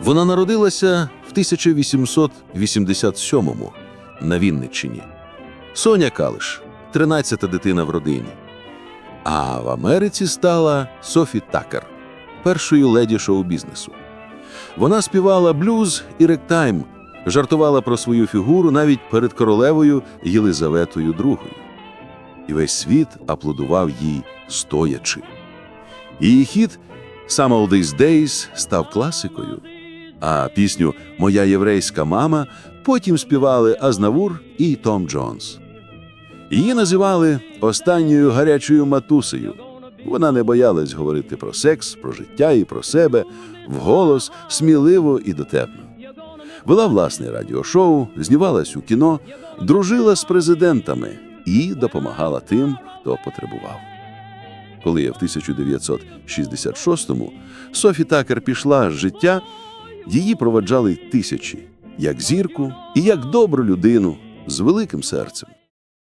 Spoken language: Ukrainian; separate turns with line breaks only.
Вона народилася в 1887-му на Вінниччині. Соня Калиш, 13-та дитина в родині. А в Америці стала Софі Такер, першою леді шоу-бізнесу. Вона співала блюз і ректайм, жартувала про свою фігуру навіть перед королевою Єлизаветою II. І весь світ аплодував їй стоячи. Її хіт «Some Old These Days» став класикою, а пісню Моя єврейська мама потім співали Азнавур і Том Джонс. Її називали останньою гарячою матусею. Вона не боялась говорити про секс, про життя і про себе вголос, сміливо і дотепно. Вела власне радіошоу, знімалась у кіно, дружила з президентами і допомагала тим, хто потребував. Коли в 1966-му Софі Такер пішла з життя, її проведжали тисячі, як зірку і як добру людину з великим серцем.